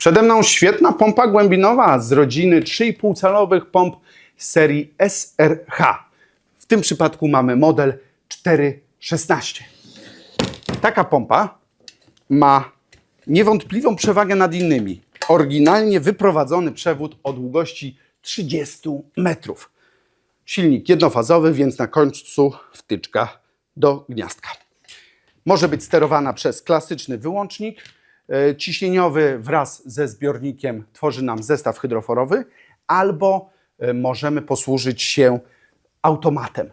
Przede mną świetna pompa głębinowa z rodziny 3,5 calowych pomp z serii SRH. W tym przypadku mamy model 416. Taka pompa ma niewątpliwą przewagę nad innymi. Oryginalnie wyprowadzony przewód o długości 30 metrów. Silnik jednofazowy, więc na końcu wtyczka do gniazdka. Może być sterowana przez klasyczny wyłącznik ciśnieniowy wraz ze zbiornikiem tworzy nam zestaw hydroforowy, albo e, możemy posłużyć się automatem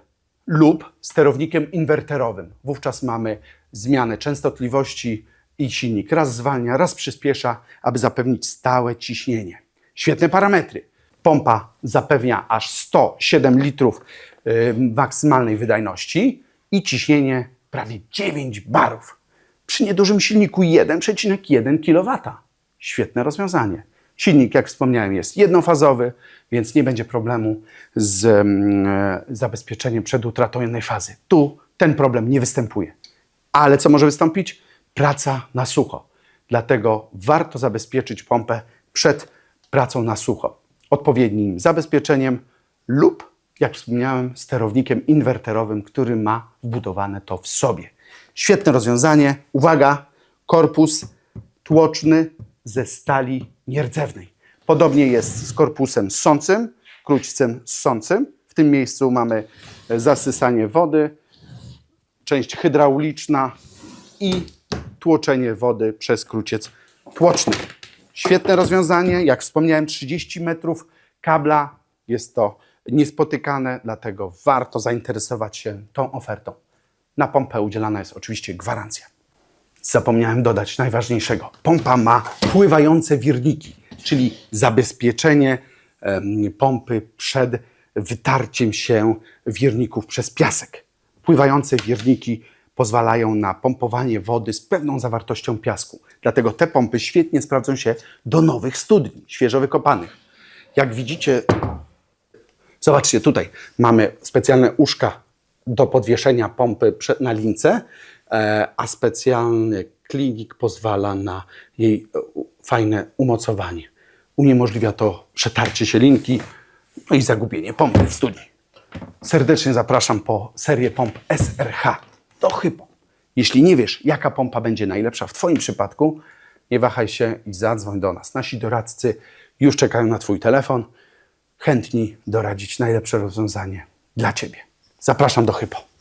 lub sterownikiem inwerterowym. Wówczas mamy zmianę częstotliwości i silnik raz zwalnia, raz przyspiesza, aby zapewnić stałe ciśnienie. Świetne parametry. Pompa zapewnia aż 107 litrów y, maksymalnej wydajności i ciśnienie prawie 9 barów. Przy niedużym silniku 1,1 kW. Świetne rozwiązanie. Silnik, jak wspomniałem, jest jednofazowy, więc nie będzie problemu z mm, e, zabezpieczeniem przed utratą jednej fazy. Tu ten problem nie występuje. Ale co może wystąpić? Praca na sucho. Dlatego warto zabezpieczyć pompę przed pracą na sucho. Odpowiednim zabezpieczeniem lub, jak wspomniałem, sterownikiem inwerterowym, który ma wbudowane to w sobie. Świetne rozwiązanie. Uwaga, korpus tłoczny ze stali nierdzewnej. Podobnie jest z korpusem ssącym, króćcem ssącym. W tym miejscu mamy e, zasysanie wody, część hydrauliczna i tłoczenie wody przez kruciec tłoczny. Świetne rozwiązanie. Jak wspomniałem, 30 metrów kabla. Jest to niespotykane, dlatego warto zainteresować się tą ofertą. Na pompę udzielana jest oczywiście gwarancja. Zapomniałem dodać najważniejszego. Pompa ma pływające wirniki, czyli zabezpieczenie pompy przed wytarciem się wirników przez piasek. Pływające wirniki pozwalają na pompowanie wody z pewną zawartością piasku. Dlatego te pompy świetnie sprawdzą się do nowych studni, świeżo wykopanych. Jak widzicie, Zobaczcie, tutaj mamy specjalne uszka do podwieszenia pompy na lince, e, a specjalny klinik pozwala na jej e, fajne umocowanie. Uniemożliwia to przetarcie się linki no i zagubienie pompy w studni. Serdecznie zapraszam po serię pomp SRH do Hypo. Jeśli nie wiesz, jaka pompa będzie najlepsza w Twoim przypadku, nie wahaj się i zadzwoń do nas. Nasi doradcy już czekają na Twój telefon, chętni doradzić najlepsze rozwiązanie dla Ciebie. Zapraszam do Hypo.